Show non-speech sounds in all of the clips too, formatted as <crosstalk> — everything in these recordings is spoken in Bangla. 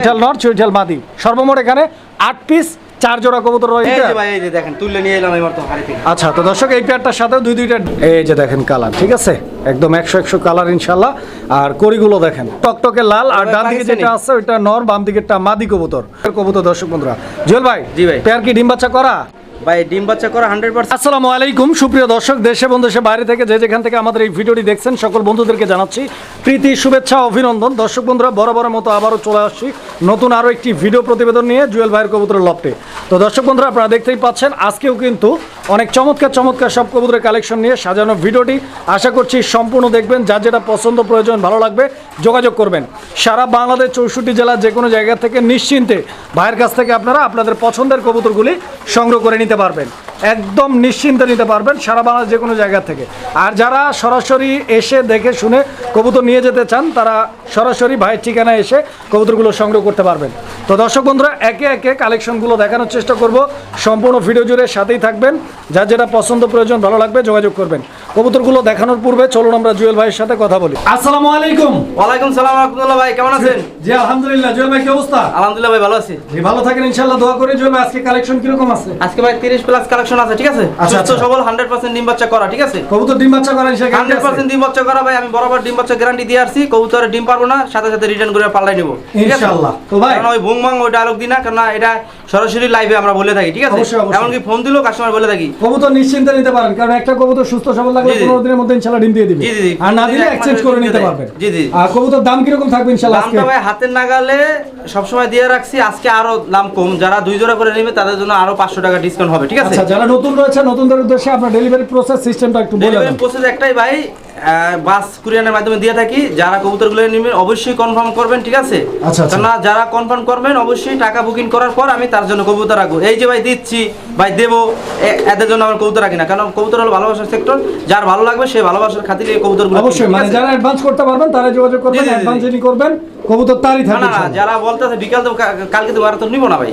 চুইঠাল নর চুইঠাল মাদি। সর্বমোট এখানে আট পিস চার জোড়া কবুতর এই যে ভাই এই যে দেখেন তুলে নিয়ে এলাম এবার তো হাড়ি থেকে। আচ্ছা তো দর্শক এই পেয়ারটার সাথে দুই দুইটা এই যে দেখেন কালার ঠিক আছে? একদম একশো একশো কালার আর করিগুলো দেখেন টকটকে লাল আর ডান দিকে যেটা আছে নর বাম দিকেরটা মাদি কবুতর। কবুতর দর্শক বন্ধুরা। জুয়েল ভাই জি ভাই। পেয়ার কি ডিম বাচ্চা করা? ভাই, ডিম বাচ্চা হান্ড্রেড আসসালামু আলাইকুম, সুপ্রিয় দর্শক, দেশে বাইরে থেকে যেখান থেকে আমাদের এই ভিডিওটি দেখছেন, সকল বন্ধুদেরকে জানাচ্ছি প্রীতি, শুভেচ্ছা, অভিনন্দন। দর্শক মতো আবারও চলে আসছি নতুন আরও একটি ভিডিও প্রতিবেদন নিয়ে জুয়েল তো দর্শক বন্ধুরা, আপনারা দেখতেই পাচ্ছেন, আজকেও কিন্তু অনেক চমৎকার চমৎকার সব কবুতরের কালেকশন নিয়ে সাজানো ভিডিওটি। আশা করছি সম্পূর্ণ দেখবেন, যার যেটা পছন্দ প্রয়োজন, ভালো লাগবে, যোগাযোগ করবেন। সারা বাংলাদেশ চৌষট্টি জেলার যে কোনো জায়গা থেকে নিশ্চিন্তে ভাইয়ের কাছ থেকে আপনারা আপনাদের পছন্দের কবুতরগুলি সংগ্রহ করে নিতে পারবেন। একদম নিশ্চিন্তে নিতে পারবেন সারা বাংলাদেশ যে কোনো জায়গা থেকে। আর যারা সরাসরি এসে দেখে শুনে কবুতর নিয়ে যেতে চান তারা সরাসরি ভাইয়ের ঠিকানায় এসে কবুতরগুলো সংগ্রহ করতে পারবেন। তো দর্শক বন্ধুরা একে একে কালেকশনগুলো দেখানোর চেষ্টা করব। সম্পূর্ণ ভিডিও জুড়ে সাথেই থাকবেন। যার যেটা পছন্দ প্রয়োজন ভালো লাগবে যোগাযোগ করবেন। কবুতরগুলো দেখানোর পূর্বে চলুন আমরা জুয়েল ভাইয়ের সাথে কথা বলি। আসসালামু আলাইকুম। ওয়ালাইকুম সালাম রহমতুল্লাহ ভাই কেমন আছেন? জি আলহামদুলিল্লাহ। জুয়েল ভাই কি অবস্থা? আলহামদুলিল্লাহ ভাই ভালো আছি। জি ভালো থাকেন ইনশাআল্লাহ। দোয়া করি জুয়েল ভাই আজকে কালেকশন কীরকম আছে? আজকে ভাই তিরিশ প্লাস কালেকশন আছে ঠিক আছে আচ্ছা, সুস্থ আচ্ছা। সবল হান্ড্রেড পার্সেন্ট ডিম বাচ্চা করা ঠিক আছে কবুতর ডিম বাচ্চা হান্ড্রেড পার্সেন্ট ডিম বাচ্চা করা ভাই আমি বরাবর ডিম বাচ্চা গ্যারান্টি দিয়ে আসছি কবুতরে ডিম পারব না সাথে সাথে রিটার্ন করে পাল্লাই নিবো ইনশাআল্লাহ। তো ভাই- কারণ ওই ভুং ভাং ওই ডায়লগ দিই না কারণ এটা সরাসরি লাইভে আমরা বলে থাকি ঠিক আছে অবশ্যই। এমনকি ফোন দিলেও কাস্টমার বলে থাকি কবুতর নিশ্চিন্তে নিতে পারেন কারণ একটা কবুতর সুস্থ সবল লাগলে জি, জি। পনেরো দিনের মধ্যে ইনশাল্লাহ ডিম দিয়ে দিবে জি, জি। আর না দিলে এক্সচেঞ্জ করে নিতে পারবেন জি, জি। আর কবুতর দাম কীরকম থাকবে ইনশাল্লাহ আজকে দামটা ভাই হাতের নাগালে সবসময় দিয়ে রাখছি আজকে আরও দাম কম যারা দুই জোড়া করে নেবে তাদের জন্য আরও পাঁচশো টাকা ডিসকাউন্ট হবে ঠিক আছে আচ্ছা যারা নতুন রয়েছে নতুনদের উদ্দেশ্যে আপনার ডেলিভারি প্রসেস সিস্টেমটা একটু বলে ডেলিভারি প্রসেস একটাই ভাই বাস কুরিয়ানের মাধ্যমে দিয়ে থাকি যারা কবুতরগুলো নেবেন অবশ্যই কনফার্ম করবেন ঠিক আছে আচ্ছা, আচ্ছা। কেননা যারা কনফার্ম করবেন অবশ্যই টাকা বুকিং করার পর আমি তার জন্য কবুতর রাখব এই যে ভাই দিচ্ছি ভাই দেবো এদের জন্য আমার কবুতর রাখি না কারণ কবুতর হলো ভালোবাসার সেক্টর যার ভালো লাগবে সে ভালোবাসার খাতিরে এই কবুতরগুলো অবশ্যই মানে যারা অ্যাডভান্স করতে পারবেন তারা যোগাযোগ করবেন। অ্যাডভান্স যিনি করবেন কবুতর তারই না থাকবে না না। যারা বলতেছে বিকাল তো কালকে তো আর তো নিবো না ভাই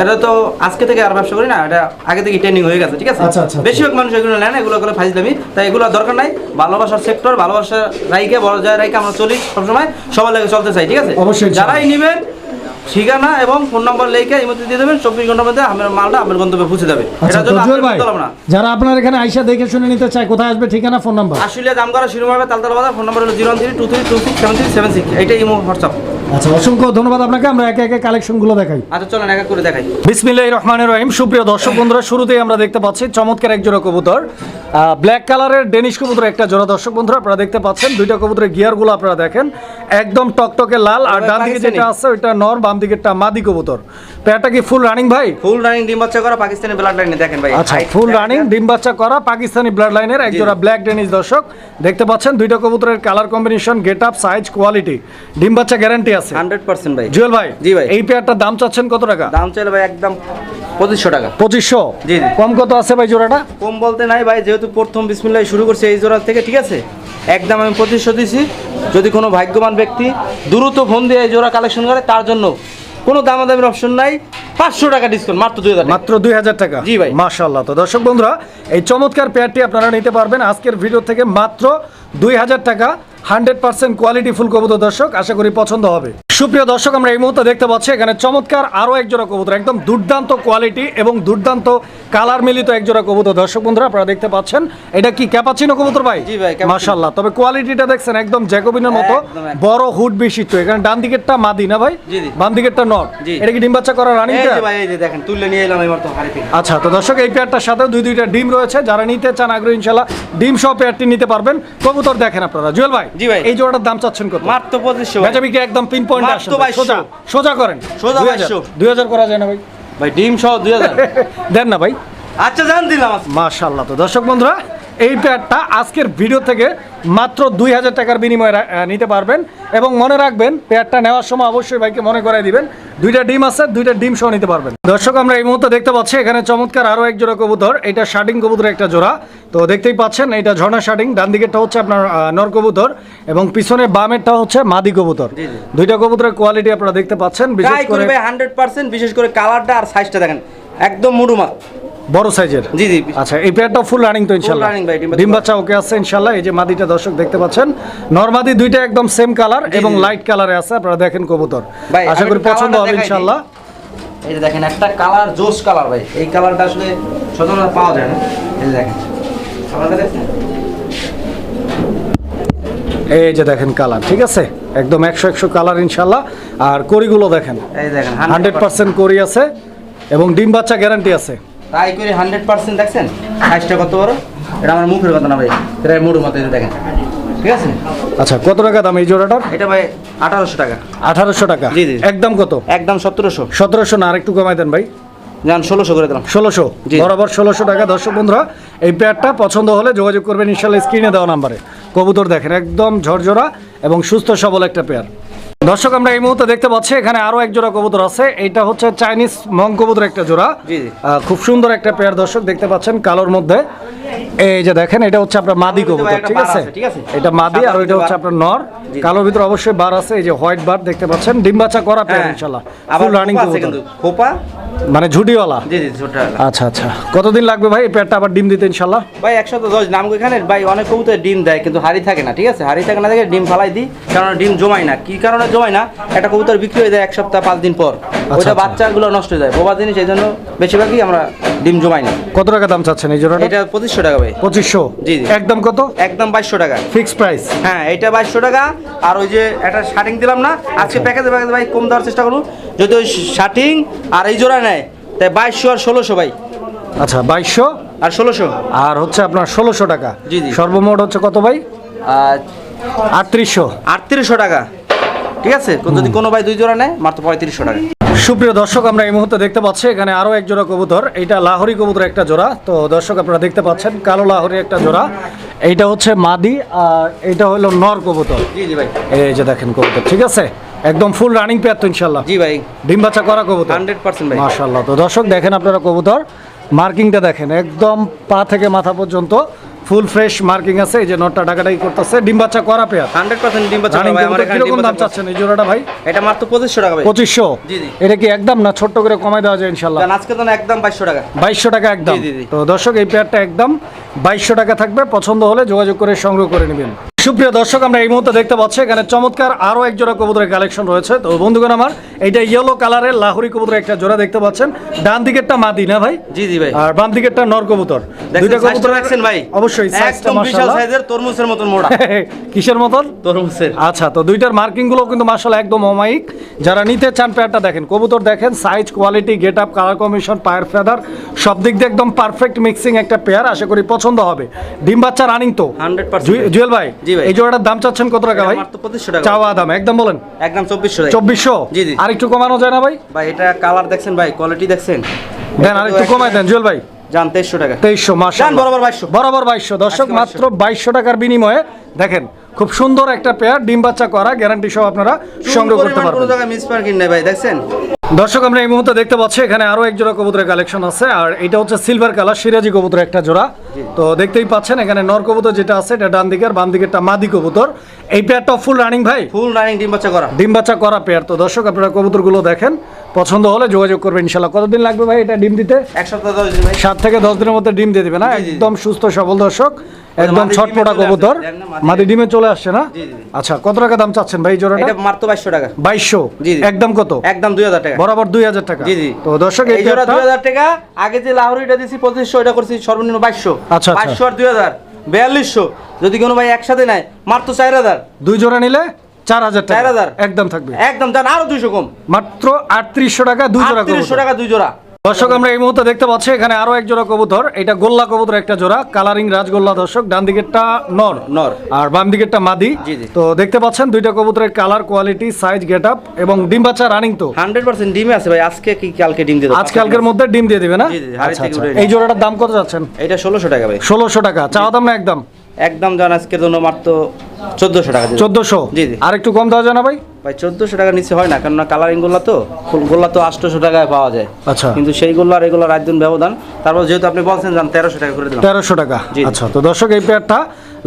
এটা তো আজকে থেকে আর ব্যবসা করি না এটা আগে থেকে ট্রেনিং হয়ে গেছে ঠিক আছে? আচ্ছা, আচ্ছা, আচ্ছা। বেশিরভাগ মানুষ এগুলো নেয় না এগুলো করে ফাইজলামি। তাই এগুলো দরকার নাই ভালোবাসার সেক্টর ভালোবাসার রাইকে বড় যায় রাইকে আমরা চলি সবসময় সবার লাগে চলতে চাই ঠিক আছে? যারাই নিবেন ঠিকানা এবং ফোন নম্বর লেখে এই মধ্যে দিয়ে দেবেন চব্বিশ ঘণ্টার মধ্যে আমার মালটা আপনার গন্তব্যে পৌঁছে যাবে। যারা আপনার এখানে আইসা দেখে শুনে নিতে চায় কোথায় আসবে ঠিকানা ফোন নাম্বার আসলে দাম করা শুরু হবে তালতলা বাজার ফোন নম্বর হলো zero three two three two six seven three seven six এইটাই ইমো হোয়াটসঅ্যাপ আচ্ছা অসংখ্য ধন্যবাদ আপনাকে। আমরা একে একে কালেকশনগুলো দেখাই। আচ্ছা চলেন এক করে দেখাই। বিসমিল্লাহির রহমানের রহিম। সুপ্রিয় দর্শক বন্ধুরা শুরুতেই আমরা দেখতে পাচ্ছি চমৎকার এক জোড়া কবুতর। ব্ল্যাক কালারের ডেনিশ কবুতর একটা জোড়া। দর্শক বন্ধুরা আপনারা দেখতে পাচ্ছেন দুইটা কবুতরের গিয়ারগুলো আপনারা দেখেন। একদম টকটকে লাল আর ডান দিকে যেটা আছে ওইটা নর বাম দিকেরটা মাদি কবুতর। পেয়ারটা কি ফুল রানিং ভাই? ফুল রানিং ডিম বাচ্চা করা পাকিস্তানি ব্লাড লাইনে দেখেন ভাই। আচ্ছা ফুল রানিং ডিম বাচ্চা করা পাকিস্তানি ব্লাড লাইনের এক জোড়া ব্ল্যাক ডেনিস দর্শক। দেখতে পাচ্ছেন দুইটা কবুতরের colour combination get up size quality ডিম বাচ্চা গ্যারান্টি আছে। 100% ভাই। জুয়েল ভাই জি ভাই। এই পেয়ারটার দাম চাচ্ছেন কত টাকা? দাম চাইলে ভাই একদম পঁচিশশো টাকা। পঁচিশশো? জি। কম কত আছে ভাই জোড়াটা? কম বলতে নাই ভাই যেহেতু প্রথম বিসমিল্লাহ শুরু করছে এই জোড়া থেকে ঠিক আছে? একদম আমি পঁচিশশো দিছি যদি কোনো ভাগ্যবান ব্যক্তি দ্রুত ফোন দিয়ে জোড়া কালেকশন করে তার জন্য কোনো দামাদামির অপশন নাই। পাঁচশো টাকা ডিসকাউন্ট মাত্র দুই হাজার মাত্র দুই হাজার টাকা? জি ভাই। মাশাল্লাহ তো দর্শক বন্ধুরা এই চমৎকার পেয়ারটি আপনারা নিতে পারবেন আজকের ভিডিও থেকে মাত্র দুই হাজার টাকা। হান্ড্রেড পার্সেন্ট কোয়ালিটি ফুল কবুতর দর্শক আশা করি পছন্দ হবে। সুপ্রিয় দর্শক আমরা এই মুহূর্তে দেখতে পাচ্ছি এখানে চমৎকার আরও এক জোড়া কবুতর একদম দুর্দান্ত কোয়ালিটি এবং দুর্দান্ত কালার মিলিত এক জোড়া কবুতর। দর্শক বন্ধুরা আপনারা দেখতে পাচ্ছেন এটা কি ক্যাপাচিনো কবুতর ভাই? জি ভাই। তবে কোয়ালিটিটা দেখছেন একদম জ্যাকোবিনের মতো। বড় হুড বিশিষ্ট। এখানে ডান দিকেরটা মাদি না ভাই। বাম দিকেরটা নট এটা কি ডিম বাচ্চা করা রানিং এই যে ভাই এই যে দেখেন তুলে নিয়ে এলাম এবার তো হাড়ি থেকে। আচ্ছা তো দর্শক এই পেয়ারটার সাথে দুই দুইটা ডিম রয়েছে। যারা নিতে চান আগ্রহী ইনশাল্লাহ ডিম সহ পেয়ারটি নিতে পারবেন। কবুতর দেখেন আপনারা। জুয়েল ভাই জি ভাই। এই জোড়াটার দাম চাচ্ছেন কত? মাত্র পঁচিশশো ভাই। বেচাবিকে একদম পিন পয়েন্ট মাত্র সোজা সোজা করেন। সোজা 2000 বাইশশো। 2000 করা যায় না ভাই। ভাই ডিম সহ দুই হাজার। <laughs> দেন না ভাই। আচ্ছা জান দিলাম। মাসা মাশাল্লাহ তো। দর্শক বন্ধুরা এই পেয়ারটা আজকের ভিডিও থেকে মাত্র দুই হাজার টাকার বিনিময়ে নিতে পারবেন। এবং মনে রাখবেন পেয়ারটা নেওয়ার সময় অবশ্যই ভাইকে মনে করাই দিবেন দুইটা ডিম আছে দুইটা ডিম সহ নিতে পারবেন। দর্শক আমরা এই মুহূর্তে দেখতে পাচ্ছি এখানে চমৎকার আরও এক জোড়া কবুতর এটা শার্টিং কবুতর একটা জোড়া। তো দেখতেই পাচ্ছেন এটা ঝর্ণা শার্টিং ডান দিকেরটা হচ্ছে আপনার নর কবুতর এবং পিছনে বামেরটা হচ্ছে মাদি কবুতর। দুইটা কবুতরের কোয়ালিটি আপনারা দেখতে পাচ্ছেন বিশেষ করে হান্ড্রেড পার্সেন্ট বিশেষ করে কালারটা আর সাইজটা দেখেন একদম মুডুমা। বড় সাইজের? জি জি। আচ্ছা এই পেয়ারটা ফুল রানিং তো ইনশাআল্লাহ running ভাই, ডিম বাচ্চা ওকে আছে ইনশাআল্লাহ এই যে মাদিটা দর্শক দেখতে পাচ্ছেন। নরমাদি দুইটা একদম সেম কালার এবং লাইট কালারে আছে। আপনারা দেখেন কবুতর। আশা করি পছন্দ হবে ইনশাআল্লাহ এই যে দেখেন একটা কালার জোস কালার ভাই। এই কালারটা আসলে সচরাচর পাওয়া যায় না। এই যে দেখেন। কালারটা দেখছেন? এই যে দেখেন কালার ঠিক আছে? একদম একশো একশো কালার ইনশাল্লাহ। আর করিগুলো দেখেন। এই দেখেন হান্ড্রেড পার্সেন্ট করি আছে এবং ডিম বাচ্চা গ্যারান্টি আছে। তাই করে হান্ড্রেড পার্সেন্ট দেখছেন? সাইজটা কত বড়? এটা আমার মুখের কথা না ভাই এটা মুড়ের মতো দেখেন। ঠিক আছে? আচ্ছা কত টাকা দাম এই জোড়াটার? এটা ভাই আঠারোশো টাকা। আঠারোশো টাকা। জি, জি। একদম কত? একদম সতেরোশো। সতেরোশো না আরেকটু কমাই দেন ভাই। যান ষোলোশো করে দিলাম। ষোলোশো। বরাবর ষোলোশো টাকা। দর্শক বন্ধুরা এই পেয়ারটা পছন্দ হলে যোগাযোগ করবেন ইনশাল্লাহ স্ক্রিনে দেওয়া নাম্বারে। কবুতর দেখেন একদম ঝরঝরা এবং সুস্থ সবল একটা পেয়ার দর্শক আমরা এই মুহূর্তে দেখতে পাচ্ছি এখানে আরও এক জোড়া কবুতর আছে। এটা হচ্ছে চাইনিজ মং কবুতর একটা জোড়া। খুব সুন্দর একটা পেয়ার দর্শক দেখতে পাচ্ছেন কালোর মধ্যে। এই যে দেখেন এটা হচ্ছে আপনার মাদি কবুতর ঠিক আছে? এটা মাদি আর ভিতরে হচ্ছে আপনার নর। কালোর ভিতরে অবশ্যই বার আছে এই যে হোয়াইট বার দেখতে পাচ্ছেন। ডিম বাচ্চা করা পেয়ার হ্যাঁ। ফুল রানিং কবুতর। খোপা? মানে ঝুটিওয়ালা? জি জি ছোট আচ্ছা আচ্ছা। কতদিন লাগবে ভাই এই পেয়ারটা আবার ডিম দিতে ভাই একশো দশ নাম এখানে ভাই অনেক কবুতর ডিম দেয় কিন্তু হাড়ি থাকে না ঠিক আছে? হাড়ি থাকে না দেখে ডিম ফালাই দিই কারণ ডিম জমায় না। কি কারণে জমায় না? একটা কবুতর বিক্রি হয়ে যায় এক সপ্তাহ পাঁচ দিন পর। ওইটা আচ্ছা। বাচ্চাগুলো নষ্ট হয়ে যায়। বোবা জিনিস এই জন্য বেশিরভাগই আমরা ডিম জমাই না। কত টাকা দাম চাচ্ছেন এই জন্য এটা পঁচিশশো টাকা ভাই। পঁচিশশো? জি। একদম কত? একদম বাইশশো টাকা। Fix price. হ্যাঁ এটা বাইশশো টাকা। আর ওই যে একটা শার্টিং দিলাম না আজকে প্যাকেজে প্যাকেজে ভাই কম দেওয়ার চেষ্টা করুন। যদি ওই শার্টিং আর এই জোড়া নেয় তাই বাইশশো আর ষোলোশো ভাই। আচ্ছা বাইশশো? আর ষোলোশো। আর হচ্ছে আপনার ষোলোশো টাকা। জি, জি। সর্বমোট হচ্ছে কত ভাই? আর আটত্রিশশো। আটত্রিশশো টাকা। ঠিক আছে? যদি কোনো ভাই দুই জোড়া নেয় মাত্র পঁয়ত্রিশশো টাকা। সুপ্রিয় দর্শক আমরা এই মুহূর্তে দেখতে পাচ্ছি এখানে আরও এক জোড়া কবুতর। এইটা লাহোরি কবুতর একটা জোড়া। তো দর্শক আপনারা দেখতে পাচ্ছেন কালো লাহোরি একটা জোড়া। এইটা হচ্ছে মাদি আর এইটা হলো নর কবুতর। জি জি ভাই। এই যে দেখেন কবুতর ঠিক আছে? একদম ফুল রানিং পেয়ার তো ইনশাল্লাহ জি ভাই। ডিম বাচ্চা করা কবুতর। হান্ড্রেড পার্সেন্ট ভাই। মাশাল্লাহ তো দর্শক দেখেন আপনারা কবুতর। মার্কিংটা দেখেন একদম পা থেকে মাথা পর্যন্ত। ফুল ফ্রেশ মার্কিং আছে এই যে নটটা ডাকাডাকি করতেছে। ডিম বাচ্চা করা পেয়ার? হান্ড্রেড পার্সেন্ট ডিম বাচ্চা ভাই আমার এখানে কীরকম দাম চাচ্ছেন এই জোড়াটা ভাই? এটা মাত্র 2500 টাকা ভাই। 2500 জি, জি। এটা কি একদম না ছোট করে কমাই দেওয়া যায় ইনশাআল্লাহ? না আজকে তো না একদম 2200 টাকা। 2200 টাকা একদম। জি, জি। তো দর্শক এই পেয়ারটা একদম 2200 টাকা থাকবে। পছন্দ হলে যোগাযোগ করে সংগ্রহ করে নেবেন। সুপ্রিয় দর্শক আমরা এই মুহূর্তে দেখতে পাচ্ছি এখানে চমৎকার আরও এক জোড়া কবুতরের কালেকশন রয়েছে। তো বন্ধুগণ আমার এইটা ইয়েলো কালারের লাহোরি কবুতরের একটা জোড়া দেখতে পাচ্ছেন। ডান দিকেরটা মাদি না ভাই? জি জি ভাই। আর বাম দিকেরটা নর কবুতর। দেখছেন size-টা ভাই। অবশ্যই একদম বিশাল সাইজের তরমুজের মতন মোড়া। <laughs> কিসের মতন? তরমুজের। আচ্ছা তো দুইটার মার্কিংগুলো কিন্তু মার্শাল একদম অমায়িক। যারা নিতে চান পেয়ারটা দেখেন কবুতর দেখেন size quality get up colour combination পায়ের ফেদার সব দিক দিয়ে একদম পারফেক্ট মিক্সিং একটা পেয়ার আশা করি পছন্দ হবে। ডিম বাচ্চা রানিং তো? 100% জুয়েল ভাই? জি ভাই। এই জোড়াটার দাম চাচ্ছেন কত টাকা ভাই? পঁচিশশো টাকা। চাওয়া দাম একদম বলেন। একদম চব্বিশশো চব্বিশশো? জি, জি। আর একটু কমানো যায় না ভাই? ভাই এটা কালার দেখছেন ভাই কোয়ালিটি দেখছেন? দেন আর একটু কমাই দেন জুয়েল ভাই। যান তেইশশো টাকা। তেইশশো মাস বরাবর বাইশশো। বরাবর বাইশশো। দর্শক মাত্র বাইশশো টাকার বিনিময়ে দেখেন খুব সুন্দর একটা পেয়ার ডিম বাচ্চা করা গ্যারান্টি সহ আপনারা সংগ্রহ করতে কোনো পারবেন। জায়গায় মিস পার্কিং নেই ভাই দেখছেন? দর্শক আমরা এই মুহূর্তে দেখতে পাচ্ছি এখানে আরও এক জোড়া কবুতরের কালেকশন আছে আর এটা হচ্ছে সিলভার কালার সিরাজি কবুতর একটা জোড়া। তো দেখতেই পাচ্ছেন এখানে নর কবুতর যেটা আছে এটা ডান দিকের বাম দিকেরটা মাদি কবুতর। এই পেয়ারটা ফুল রানিং ভাই? ফুল রানিং ডিম বাচ্চা করা। ডিম বাচ্চা করা পেয়ার তো দর্শক আপনারা কবুতরগুলো দেখেন। পছন্দ হলে যোগাযোগ করবেন ইনশাল্লাহ। কতদিন লাগবে ভাই এটা ডিম দিতে? এক সপ্তাহ দশ দিন ভাই। সাত থেকে দশ দিনের মধ্যে ডিম দিয়ে দিবে না। একদম সুস্থ সবল দর্শক একদম ছটপটা কবুতর। মাদি। ডিমে চলে আসছে না। আচ্ছা কত টাকা দাম চাচ্ছেন ভাই জোড়াটা? এটা মাত্র বাইশশো টাকা। বাইশশো? জি, জি। একদম কত? একদম দুই হাজার টাকা। বরাবর দুই হাজার টাকা। জি, জি। তো দর্শক এই জোড়া পেয়ারটা দুই হাজার টাকা। আগে যে লাহোরিটা দিছি পঁচিশশো এটা করছি সর্বনিম্ন বাইশশো। আচ্ছা, আচ্ছা। বাইশশো আর দুই হাজার। বিয়াল্লিশশো। যদি কোনো ভাই একসাথে নেয় মাত্র চার হাজার। দুই জোড়া নিলে? চার হাজার টাকা। 4,000 একদম থাকবে। একদম যান আরও দুইশো কম। মাত্র আটত্রিশশো টাকা দুই জোড়া আটত্রিশশো টাকা দুই জোড়া। দর্শক আমরা এই মুহূর্তে দেখতে পাচ্ছি এখানে আরও এক জোড়া কবুতর। এটা গোল্লা কবুতর একটা জোড়া কালারিং রাজগোল্লা দর্শক ডান দিকেরটা নর। নর। আর বাম দিকেরটা মাদি। জি, জি। তো দেখতে পাচ্ছেন দুইটা কবুতরের colour quality size get up এবং ডিম বাচ্চা রানিং তো। হান্ড্রেড পার্সেন্ট ডিমে আছে ভাই আজকে কি কালকে ডিম দিয়ে দেবো। আজকালকের মধ্যে ডিম দিয়ে দিবে না? আচ্ছা, আচ্ছা। এই জোড়াটার দাম কত যাচ্ছেন? এটা ষোলোশো টাকা ভাই। ষোলোশো টাকা চাওয়া দাম না একদম? একদম যান আজকের জন্য মাত্র চোদ্দশো টাকা চোদ্দশো? জি, জি। আর একটু কম দেওয়া যায় না ভাই? ভাই চোদ্দশো টাকা নিচে হয় না কেননা কালারিং গোল্লা তো ফুল গোল্লা তো আটশোশো টাকায় পাওয়া যায়। আচ্ছা। কিন্তু সেই গোল্লা আর এগুলো রাত ব্যবধান তারপর যেহেতু আপনি বলছেন যান তেরোশো টাকা করে দিলাম। তেরোশো টাকা। জি। আচ্ছা তো দর্শক এই পেয়ারটা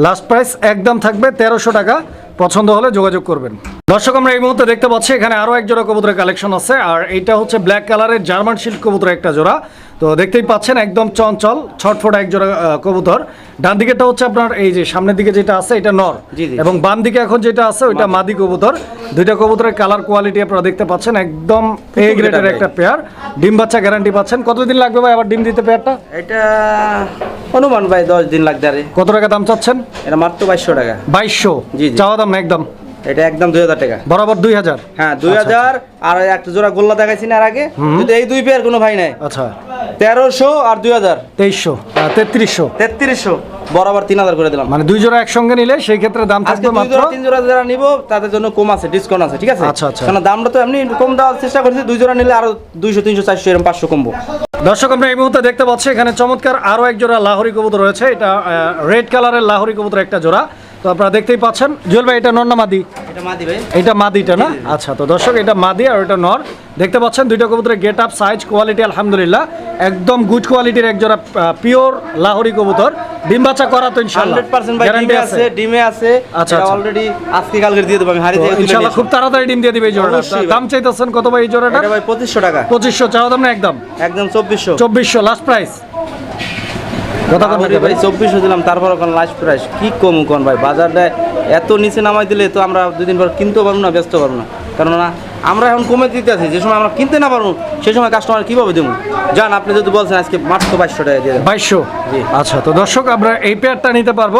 লাস্ট প্রাইস একদম থাকবে তেরোশো টাকা। পছন্দ হলে যোগাযোগ করবেন। দর্শক আমরা এই মুহূর্তে দেখতে পাচ্ছি এখানে আরও এক জোড়া কবুতরের কালেকশন আছে। আর এইটা হচ্ছে ব্ল্যাক কালারের জার্মান শিল্ড কবুতর একটা জোড়া। তো দেখতেই পাচ্ছেন একদম চঞ্চল ছটফট এক জোড়া আহ, কবুতর। ডান দিকেটা হচ্ছে আপনার এই যে সামনের দিকে যেটা আছে এটা নর। এবং বাম দিকে এখন যেটা আছে ওইটা মাদি। কবুতর। দুইটা কবুতরের কালার কোয়ালিটি আপনারা দেখতে পাচ্ছেন একদম এ গ্রেডের। একটা পেয়ার ডিম বাচ্চা গ্যারান্টি পাচ্ছেন। কতদিন লাগবে ভাই আবার ডিম দিতে পেয়ারটা এটা অনুমান ভাই দশ দিন লাগবে আরে কত টাকা দাম চাচ্ছেন? এটা মাত্র বাইশশো টাকা। বাইশশো? জি, জি। চাওয়া দাম একদম? এটা একদম দুই হাজার টাকা। বরাবর দুই হাজার? হ্যাঁ দুই হাজার আর একটা জোড়া গোল্লা দেখাইছি না এর আগে। যদি এই দুই পেয়ার কোনো ভাই নাই আচ্ছা। তেরোশো আর দুই হাজার? তেইশশো তেত্রিশশো। তেত্রিশশো বরাবর তিন হাজার করে দিলাম। মানে দুই জোড়া একসঙ্গে নিলে সেই ক্ষেত্রে দাম থাকবে মাত্র তিন জোড়া যারা নিবো তাদের জন্য কম আছে ডিসকাউন্ট আছে ঠিক আছে? আচ্ছা, আচ্ছা। কারণ দামটা তো এমনি কম দেওয়ার চেষ্টা করছি দুই জোড়া নিলে আরও দুইশো তিনশো চারশো এরকম পাঁচশো কমবো। দর্শক আমরা এই মুহূর্তে দেখতে পাচ্ছি এখানে চমৎকার আরও এক জোড়া লাহরি কবুতর রয়েছে। এটা রেড কালারের লাহরি কবুতর একটা জোড়া। তো আপনারা দেখতেই পাচ্ছেন। জুয়েল ভাই এটা নর না মাদি? এটা মাদি ভাই। এটা মাদিটা না? আচ্ছা তো দর্শক এটা মাদি আর এটা নর। দেখতে পাচ্ছেন দুইটা কবুতরের গেট আপ সাইজ কোয়ালিটি আলহামদুলিল্লাহ। একদম গুড কোয়ালিটির এক জোড়া পিওর লাহোরি কবুতর। ডিম বাচ্চা করা তো ইনশাআল্লাহ। হান্ড্রেড পার্সেন্ট ভাই গ্যারান্টি ডিমে আছে আছে। ডিমে আছে। আচ্ছা, আচ্ছা। অলরেডি আজকে কালকে দিয়ে দেবো আমি হাড়ি থেকে ইনশাআল্লাহ খুব তাড়াতাড়ি ডিম দিয়ে দিবে এই জোড়াটা। দাম চাইতেছেন কত ভাই এই জোড়াটা? এটা ভাই পঁচিশশো টাকা। দাম না একদম? একদম চব্বিশশো। চব্বিশশো লাস্ট প্রাইস কত আরে ভাই চব্বিশশো দিলাম তারপর কোন লাস্ট প্রাইস কি কম কোন ভাই? বাজারটা এত নিচে নামাই দিলে তো আমরা দুদিন পর কিনতেও পারব না ব্যস্ত পারব না। কেননা আমরা এখন কমে দিতে আছি যে সময় আমরা কিনতে না পারব সেই সময় কাস্টমার কীভাবে দেবো? যান আপনি যদি বলছেন আজকে মাত্র বাইশশো টাকা দিয়ে বাইশশো? জি। আচ্ছা তো দর্শক আমরা এই পেয়ারটা নিতে পারব।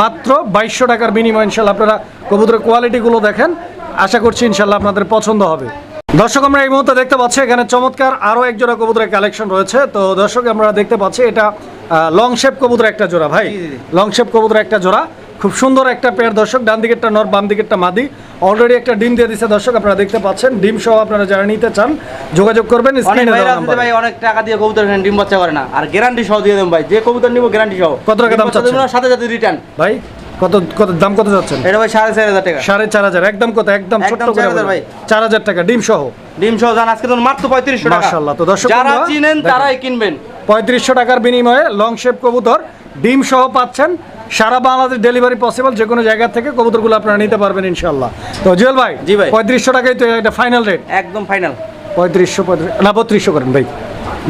মাত্র বাইশশো টাকার বিনিময় ইনশাল্লাহ আপনারা কবুতরের কোয়ালিটিগুলো দেখেন। আশা করছি ইনশাল্লাহ আপনাদের পছন্দ হবে। দর্শক আমরা এই মুহূর্তে দেখতে পাচ্ছি এখানে চমৎকার আরও একজোড়া কবুতরের কালেকশন রয়েছে। তো দর্শক আমরা দেখতে পাচ্ছি এটা লং শেপ কবুতর একটা জোড়া ভাই। লং শেপ কবুতর একটা জোড়া। খুব সুন্দর একটা পেয়ার দর্শক। ডান দিকেরটা নর বাম দিকেরটা মাদি। অলরেডি একটা ডিম দিয়ে দিচ্ছে দর্শক আপনারা দেখতে পাচ্ছেন। ডিম সহ আপনারা যারা নিতে চান যোগাযোগ করবেন স্ক্রিনে ভাই অনেক টাকা দিয়ে কবুতর ডিম বাচ্চা করে না। আর গ্যারান্টি সহ দিয়ে দেবো ভাই। যে কবুতর নিবো গ্যারান্টি সহ। কত টাকা দাম চাচ্ছেন? সাথে সাথে রিটার্ন ভাই কত কত দাম কত যাচ্ছেন এটা ভাই সাড়ে চার হাজার টাকা। সাড়ে চার হাজার একদম কত একদম ছোট্ট করে 4,000 ভাই। চার হাজার টাকা ডিম সহ। ডিম সহ জান আজকে তো মাত্র পঁয়ত্রিশশো টাকা। মাশাআল্লাহ, তো দর্শক যারা চিনেন তারাই কিনবেন। পঁয়ত্রিশশো টাকার বিনিময়ে লং শেপ কবুতর ডিম সহ পাচ্ছেন। সারা বাংলাদেশ ডেলিভারি পসিবল যে কোনো জায়গা থেকে কবুতরগুলো আপনারা নিতে পারবেন ইনশাল্লাহ তো জুয়েল ভাই জি ভাই। পঁয়ত্রিশশো টাকাই তো এটা ফাইনাল রেট একদম ফাইনাল পঁয়ত্রিশশো পঁয়ত্রিশ না বত্রিশশো করেন ভাই।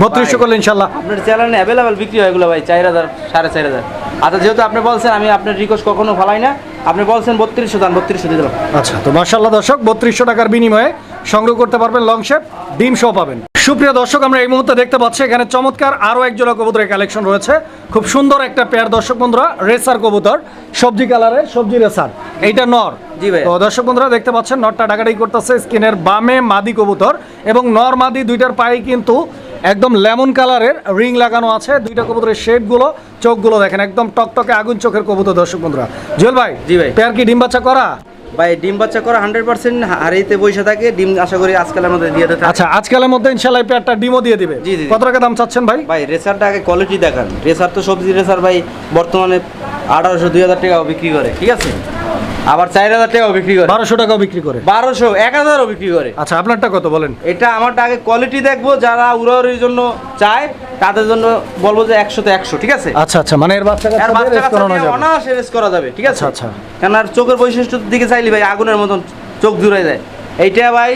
বত্রিশশো। করলে ইনশাল্লাহ আপনার চ্যানেলে অ্যাভেলেবেল বিক্রি হয় এগুলো ভাই চার হাজার সাড়ে চার হাজার। আচ্ছা যেহেতু আপনি বলছেন আমি আপনার রিকোয়েস্ট কখনো ফালাই না। আপনি বলছেন বত্রিশশো দান বত্রিশশো দিয়ে দিলাম। আচ্ছা তো মার্শাল্লাহ দর্শক বত্রিশশো টাকার বিনিময়ে সংগ্রহ করতে পারবেন লং শেপ ডিম সহ পাবেন। সুপ্রিয় দর্শক আমরা এই মুহূর্তে দেখতে পাচ্ছি এখানে চমৎকার আরও এক জোড়া কবুতরের কালেকশন রয়েছে। খুব সুন্দর একটা পেয়ার দর্শক বন্ধুরা রেসার কবুতর সবজি কালারের সবজি রেসার এইটা নর। জি ভাই। তো দর্শক বন্ধুরা দেখতে পাচ্ছেন নরটা ডাকাডাকি করতেছে স্কিনের বামে মাদি কবুতর এবং নর মাদি দুইটার পায়ে কিন্তু একদম লেমন কালারের রিং লাগানো আছে। দুইটা কবুতরের শেডগুলো চোখগুলো দেখেন একদম টকটকে আগুন চোখের কবুতর দর্শক বন্ধুরা। জুয়েল ভাই জি ভাই। পেয়ার কি ডিম বাচ্চা করা? ভাই ডিম বাচ্চা করা হান্ড্রেড পার্সেন্ট হারিতে বসে থাকে ডিম আশা করি আজকালের মধ্যে দিয়ে দেবে আচ্ছা আজকালের মধ্যে ইনশাল্লাহ পেয়ারটা ডিমও দিয়ে দিবে। জি, জি। কত টাকা দাম চাচ্ছেন ভাই? ভাই রেসারটা আগে কোয়ালিটি দেখান। রেসার তো সবজি রেসার ভাই বর্তমানে আঠারোশো দুই হাজার টাকাও বিক্রি করে ঠিক আছে? আবার চার হাজার টাকাও বিক্রি করে। বারোশো টাকাও বিক্রি করে। বারোশো এক হাজারও বিক্রি করে। আচ্ছা আপনারটা কত বলেন? এটা আমারটা আগে কোয়ালিটি দেখব যারা উড়াউড়ির জন্য চায় তাদের জন্য বলব যে একশোতে একশো ঠিক আছে? আচ্ছা আচ্ছা মানে এর বাচ্চা বাচ্চা। অনায়াসে রেস করা যাবে ঠিক আছে? আচ্ছা, আচ্ছা। কেন আর চোখের বৈশিষ্ট্যের দিকে চাইলি ভাই আগুনের মতন চোখ জুড়ে যায়। এইটা ভাই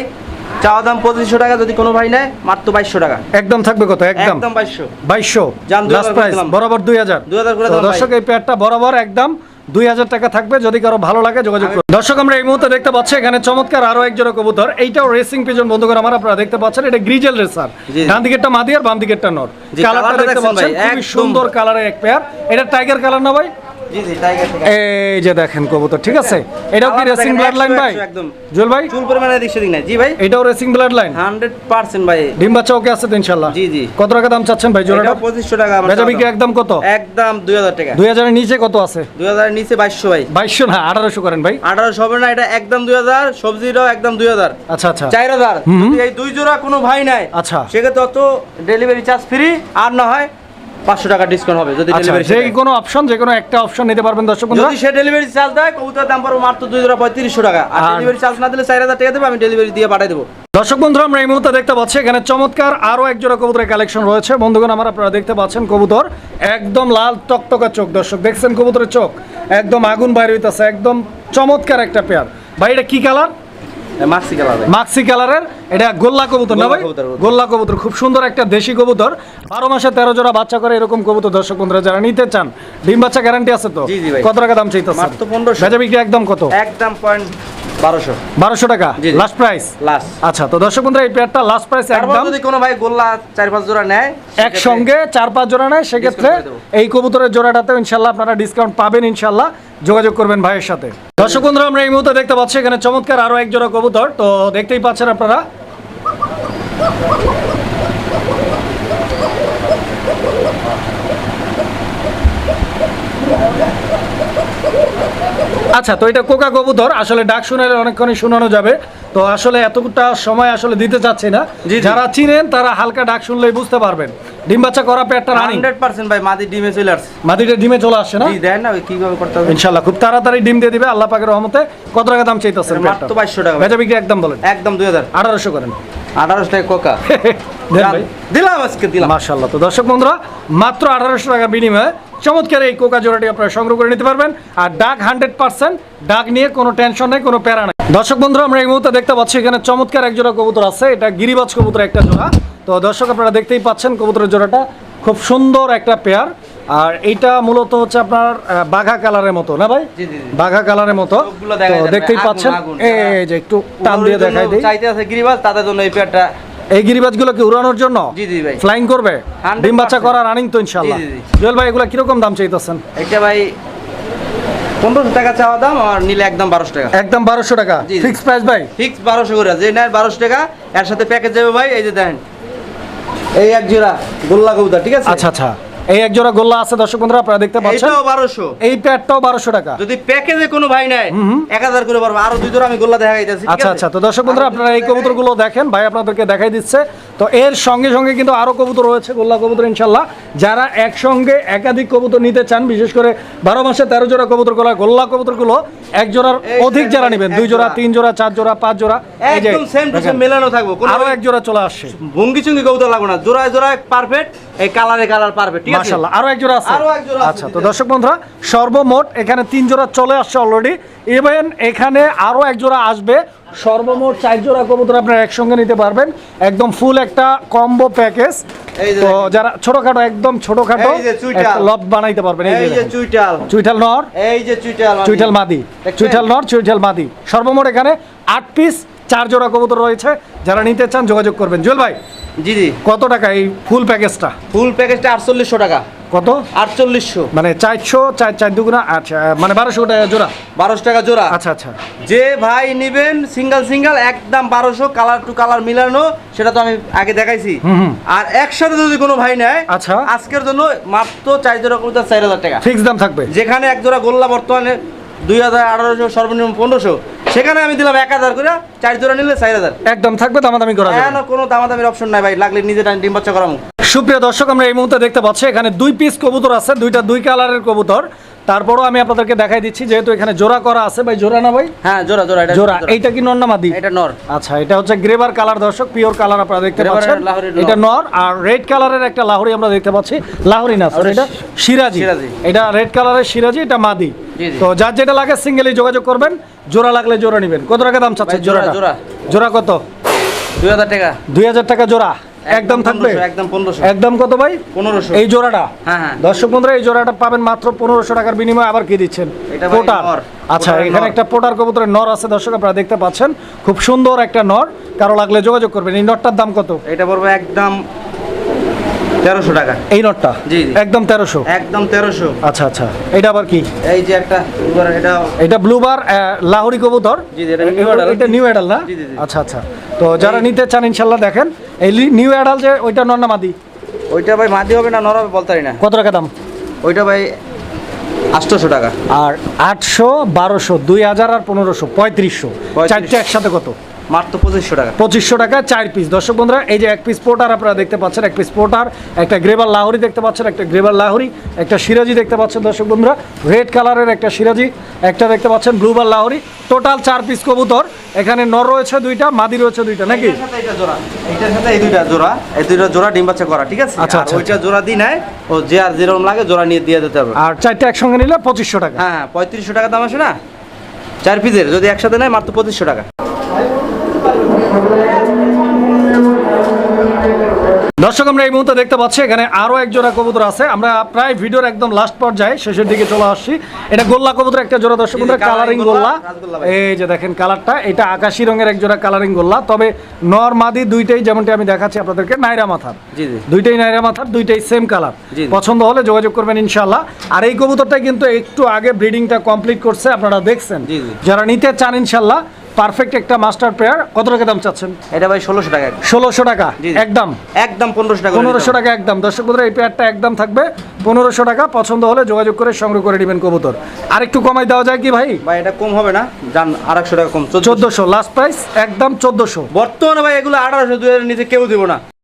চাওয়া দাম পঁচিশশো টাকা যদি কোনো ভাই নেয় মাত্র বাইশশো টাকা। একদম থাকবে কত? একদম। বাইশশো। বাইশশো। যান, দুই হাজার বরাবর দুই হাজার। 2000 করে তো দিলাম ভাই। দর্শক এই বরাবর একদম দুই হাজার টাকা থাকবে। যদি কারও ভালো লাগে যোগাযোগ করুন। দর্শক আমরা এই মুহূর্তে দেখতে পাচ্ছি এখানে চমৎকার আরও একজন কবুতর। এইটাও রেসিং পিজন বন্ধু করে আমার আপনারা দেখতে পাচ্ছেন এটা গ্রিজেল রেসার। ডান দিকেরটা মাদি আর বাম দিকেরটা নর। কালারটা দেখতে পাচ্ছেন খুবই সুন্দর কালারের এক পেয়ার এটা টাইগার কালার না ভাই? এই যে দেখেন কবুতর ঠিক আছে? এটাও কি রেসিং ব্লাড লাইন ভাই? একদম। ভাই? চুল পরিমাণে দিক সেদিক নাই। জি ভাই? এটাও racing blood line hundred percent ভাই। ডিম বাচ্চা ওকে আছে তো ইনশাল্লাহ জি, জি। কত টাকা দাম চাচ্ছেন ভাই জোড়াটা? এটাও পঁচিশশো টাকা বেচা বিক্রি একদম কত? একদম টাকা। দুই হাজারের নিচে কত আছে? দুই হাজারের নিচে বাইশশো ভাই। বাইশশো না আঠারোশো করেন ভাই। আঠারোশো হবে না এটা একদম দুই হাজার সবজিটাও একদম দুই হাজার। আচ্ছা আচ্ছা। চার হাজার। যদি এই দুই জোড়া কোনো ভাই নাই আচ্ছা। সেক্ষেত্রে অত ডেলিভারি চার্জ ফ্রি আর না হয়। পাঁচশো টাকা ডিসকাউন্ট হবে যদি আচ্ছা ডেলিভারি যে কোনো অপশন যে কোনো একটা অপশন নিতে পারবেন দর্শক বন্ধুরা। যদি সে ডেলিভারি চার্জ দেয় কবুতরের দাম পড়বে মাত্র দুই জোড়া পঁয়ত্রিশশো টাকা। আর ডেলিভারি চার্জ না দিলে চার হাজার টাকা দেবে আমি ডেলিভারি দিয়ে পাঠিয়ে দেবো। দর্শক বন্ধুরা আমরা এই মুহূর্তে দেখতে পাচ্ছি এখানে চমৎকার আরও এক জোড়া কবুতরের কালেকশন রয়েছে। বন্ধুগণ আমার আপনারা দেখতে পাচ্ছেন কবুতর একদম লাল টকটকা চোখ। দর্শক দেখছেন কবুতরের চোখ? একদম আগুন বাইরে হইতাছে একদম চমৎকার একটা পেয়ার ভাই এটা কি কালার মাক্সি কালার মাক্সি কালারের এটা গোল্লা কবুতর না ভাই। গোল্লা। কবুতর খুব সুন্দর একটা দেশি কবুতর। বারো মাসে তেরো জোড়া বাচ্চা করে এরকম কবুতর দর্শক বন্ধুরা যারা নিতে চান ডিম বাচ্চা গ্যারান্টি আছে তো। কত টাকা দাম চাইতেছে মাত্র 1500 বেচা বিক্রি একদম কত? একদম পয়েন্ট বারোশো। বারোশো টাকা? জি, জি। লাস্ট প্রাইস লাস্ট আচ্ছা তো দর্শক বন্ধুরা এই পেয়ারটা লাস্ট প্রাইস একদম। যদি কোনো ভাই গোল্লা চার পাঁচ জোড়া নেয় একসঙ্গে চার পাঁচ জোড়া নেয় সেক্ষেত্রে এই কবুতরের জোড়াটাতেও ইনশাল্লাহ আপনারা ডিসকাউন্ট পাবেন ইনশাল্লাহ। যোগাযোগ করবেন ভাইয়ের সাথে। দর্শক বন্ধুরা, আমরা এই মুহূর্তে দেখতে পাচ্ছি এখানে চমৎকার আরও এক জোড়া কবুতর। তো দেখতেই পাচ্ছেন আপনারা। আচ্ছা তো এটা কোকা কবুতর। আসলে ডাক শুনালে অনেকক্ষণই শোনানো যাবে। তো আসলে এতটা সময় আসলে দিতে চাচ্ছি না। যারা চিনেন তারা হালকা ডাক শুনলেই বুঝতে পারবেন। ডিম বাচ্চা করা পেটটা রানিং। হান্ড্রেড পার্সেন্ট ভাই মাদি ডিমে চলে আসছে। মাটিটা ডিমে চলে আসছে না? জি দেন না কীভাবে করতে হবে? ইনশাল্লাহ খুব তাড়াতাড়ি ডিম দিয়ে দিবে আল্লাহ পাকের রহমতে। কত টাকা দাম চাইতেছেন মাত্র বাইশশো টাকা ভাই। বেচা বিক্রি একদম বলেন। একদম দুই হাজার। আঠারোশো করেন। আঠারোশো টাকা কোকা। <laughs> দেন ভাই। দিলাম আজকে দিলাম। মাশাল্লাহ তো দর্শক বন্ধুরা মাত্র আঠারোশো টাকার বিনিময়ে চমৎকার এই কোকা জোড়াটি আপনারা সংগ্রহ করে নিতে পারবেন। আর ডাক হান্ড্রেড পার্সেন্ট। ডাক নিয়ে কোনো টেনশন নেই কোনো প্যারা নেই। দর্শক বন্ধুরা আমরা এই মুহূর্তে দেখতে পাচ্ছি এখানে চমৎকার এক জোড়া কবুতর আছে। এটা গিরিবাজ কবুতর একটা জোড়া। তো দর্শক আপনারা দেখতেই পাচ্ছেন কবুতরের জোড়াটা খুব সুন্দর একটা পেয়ার। আর এটা মূলত হচ্ছে আপনার বাঘা কালারের মতো না ভাই। বাঘা কালারের মতো। দেখতেই পাচ্ছেন। এই যে একটু টান দিয়ে দেখাই দিই। চাইতে আছে গিরিবাজ তাদের জন্য এই পেয়ারটা এই গিরিবাজগুলো কি উড়ানোর জন্য? জি, জি ভাই। ফ্লাইং করবে? 100% ডিম বাচ্চা করা রানিং তো ইনশাআল্লাহ। জি। জুয়েল ভাই এগুলো কীরকম দাম চাইতেছেন? এটা ভাই পনেরোশো টাকা চাওয়া দাম আর নিলে একদম বারোশো টাকা। একদম বারোশো টাকা। ফিক্স প্রাইস ভাই? ফিক্স বারোশো করে। যে নেয় বারোশো টাকা এর সাথে প্যাকেজ যাবে ভাই এই যে দেন এই এক জোড়া গোল্লা কবুতর ঠিক আছে? আচ্ছা আচ্ছা। এই এক জোড়া গোল্লা আছে দর্শক বন্ধুরা আপনারা দেখতে পাচ্ছেন। এটাও বারোশো। এই প্যাডটাও বারোশো টাকা। যদি প্যাকেজে কোনো ভাই এক হাজার করে পারব আরও দুই জোড়া আমি গোল্লা দেখা যাইতেছি আচ্ছা আচ্ছা তো দর্শক বন্ধুরা আপনারা এই কবুতরগুলো দেখেন ভাই আপনাদেরকে দেখাই দিচ্ছে। তো এর সঙ্গে সঙ্গে কিন্তু আরও কবুতর রয়েছে গোল্লা কবুতর ইনশাল্লাহ যারা একসঙ্গে একাধিক কবুতর নিতে চান বিশেষ করে বারো মাসে তেরো জোড়া কবুতর গোলা গোল্লা কবুতরগুলো এক জোড়ার অধিক যারা নেবেন দুই জোড়া। তিন জোড়া চার জোড়া পাঁচ জোড়া একদম সেম টু সেম মেলানো থাকব। আরও এক জোড়া চলে আসছে। ভঙ্গি চুঙ্গি কবুতর লাগবে না। জোড়ায় জোড়ায় পারফেক্ট এই কালারে কালার পারফেক্ট মাশাআল্লাহ আরও এক জোড়া আছে? আরও এক জোড়া আছে, আচ্ছা তো দর্শক বন্ধুরা সর্বমোট এখানে তিন জোড়া চলে আসছে অলরেডি ইভেন এখানে আরও এক জোড়া আসবে। সর্বমোট চার জোড়া কবুতর আপনারা একসঙ্গে নিতে পারবেন। একদম ফুল একটা কম্বো প্যাকেজ তো যারা ছোটখাটো একদম ছোটখাটো চুইটাল। লব বানাইতে পারবেন। এই যে দেখেন। চুইটাল। নর। এই যে চুইটাল মাদি। চুইঠাল মাদি? চুইঠাল নর চুইঠাল মাদি। সর্বমোট এখানে আট পিস চার জোড়া কবুতর রয়েছে। যারা নিতে চান যোগাযোগ করবেন। জুয়েল ভাই জি জি। কত টাকা এই ফুল প্যাকেজটা? ফুল প্যাকেজটা আটচল্লিশশো টাকা। কত? আটচল্লিশশো। মানে চারশো চার চার দুগুণা আচ্ছা মানে বারোশো টাকা জোড়া? বারোশো টাকা জোড়া। আচ্ছা আচ্ছা। যে ভাই নিবেন সিঙ্গেল সিঙ্গেল একদম বারোশো কালার টু কালার মিলানো সেটা তো আমি আগে দেখাইছি। আর একসাথে যদি কোনো ভাই নেয় আচ্ছা। আজকের জন্য মাত্র চার জোড়া কবুতর চার হাজার টাকা। ফিক্স দাম থাকবে? যেখানে এক জোড়া গোল্লা বর্তমানে দুই হাজার আঠারোশো সর্বনিম্ন পনেরোশো সেখানে আমি দিলাম এক হাজার করে চার জোড়া নিলে চার হাজার। একদম থাকবে দামাদামি করা হ্যাঁ না। কোনো দামাদামির অপশন নাই ভাই লাগলে নিজে টাইম ডিম বাচ্চা করাবো। সুপ্রিয় দর্শক আমরা এই মুহূর্তে দেখতে পাচ্ছি এখানে দুই পিস কবুতর আছে দুইটা দুই কালারের কবুতর। তারপরও আমি আপনাদেরকে দেখাই দিচ্ছি যেহেতু এখানে জোড়া করা আছে ভাই জোড়া না ভাই? হ্যাঁ জোড়া জোড়া এটা জোড়া। এইটা কি নর না মাদি? এটা নর। আচ্ছা এটা হচ্ছে গ্রেভার কালার দর্শক পিওর কালার আপনারা দেখতে পাচ্ছেন। এটা নর আর রেড কালারের একটা লাহোরি আমরা দেখতে পাচ্ছি। লাহোরি না এটা সিরাজি। সিরাজি। এটা রেড কালারের সিরাজি এটা মাদি। তো যার যেটা লাগে সিঙ্গেলি যোগাযোগ করবেন। জোড়া লাগলে জোড়া নেবেন। কত টাকা দাম চাচ্ছে জোড়া। জোড়া কত? দুই হাজার টাকা। দুই হাজার টাকা জোড়া। একদম থাকবে? একদম পনেরোশো। একদম কত ভাই? পনেরোশো। এই জোড়াটা? হ্যাঁ, হ্যাঁ। দর্শক বন্ধুরা এই জোড়াটা পাবেন মাত্র পনেরোশো টাকার বিনিময়ে আবার কি দিচ্ছেন? এটা পোটার। আচ্ছা এখানে একটা পোটার কবুতরের নর আছে দর্শক আপনারা দেখতে পাচ্ছেন। খুব সুন্দর একটা নর। কারও লাগলে যোগাযোগ করবেন। এই নরটার দাম কত? এটা পড়বে একদম তেরোশো টাকা। এই নরটা? জি। একদম তেরোশো? একদম তেরোশো। আচ্ছা আচ্ছা। এটা আবার কি? এই যে একটা এটা এটা ব্লুবার লাহোরি কবুতর। জি, এটা নিউ অ্যাডাল না। আচ্ছা আচ্ছা। তো যারা নিতে চান ইনশাল্লাহ দেখেন। এই নিউ অ্যাডাল যে ওইটা নর না মাদি? ওইটা ভাই মাদি হবে না নর হবে বলতে পারি না। কত টাকা দাম? ওইটা ভাই আটশোশো টাকা। আর আটশো বারোশো দুই হাজার আর পনেরোশো পঁয়ত্রিশশো। পঁয়ত্রিশ। চারটে একসাথে কত? মাত্র পঁচিশশো টাকা। পঁচিশশো টাকা চার পিস দর্শক বন্ধুরা এই যে এক পিস পোটার আপনারা দেখতে পাচ্ছেন এক পিস পোটার একটা গ্রেভার লাহোরি দেখতে পাচ্ছেন একটা গ্রেভার লাহোরি একটা সিরাজি দেখতে পাচ্ছেন দর্শক বন্ধুরা। রেড কালারের একটা সিরাজি একটা দেখতে পাচ্ছেন ব্লুবার লাহোরি। টোটাল চার পিস কবুতর। এখানে নর রয়েছে দুইটা মাদি রয়েছে দুইটা নাকি? এটার সাথে জোড়া। এইটার সাথে এই দুইটা জোড়া। এই দুইটা জোড়া ডিম বাচ্চা করা ঠিক আছে? আচ্ছা, আচ্ছা, ওইটা জোড়া দিই নাই ও যে আর যেরকম লাগে জোড়া নিয়ে দিয়ে দিতে হবে। আর চারটে একসঙ্গে নিলে পঁচিশশো টাকা। হ্যাঁ হ্যাঁ পঁয়ত্রিশশো টাকা দাম আসে না? চার পিসের যদি একসাথে নেয় মাত্র পঁচিশশো টাকা। দর্শক আমরা এই মুহূর্তে দেখতে পাচ্ছি এখানে আরও এক জোড়া কবুতর আছে। আমরা প্রায় ভিডিওর একদম লাস্ট পর্যায়ে শেষের দিকে চলে আসছি। এটা গোল্লা কবুতর একটা জোড়া দর্শক বন্ধুরা কালারিং গোল্লা। এই যে দেখেন কালারটা এটা আকাশি রঙের এক জোড়া কালারিং গোল্লা। তবে নর মাদি দুইটাই যেমনটি আমি দেখাচ্ছি আপনাদেরকে নাইরা মাথার। দুইটাই নাইরা মাথার দুইটাই সেম কালার পছন্দ হলে যোগাযোগ করবেন ইনশাল্লাহ আর এই কবুতরটা কিন্তু একটু আগে ব্রিডিংটা কমপ্লিট করছে আপনারা দেখছেন। যারা নিতে চান ইনশাল্লাহ পারফেক্ট একটা মাস্টার প্লেয়ার কত টাকা দাম চাচ্ছেন? এটা ভাই ষোলোশো টাকা। ষোলোশো টাকা। একদম? একদম পনেরোশো টাকা পনেরোশো। টাকা একদম। দর্শক বন্ধুরা এই পেয়ারটা একদম থাকবে। পনেরোশো টাকা পছন্দ হলে যোগাযোগ করে সংগ্রহ করে নেবেন কবুতর। আর একটু কমাই দেওয়া যায় কি ভাই? ভাই এটা কম হবে না। জান একশো টাকা কম। চোদ্দোশো। লাস্ট প্রাইস একদম চোদ্দোশো। বর্তমানে ভাই এগুলো আঠারোশো দুই হাজার নিচে কেউ দিব না।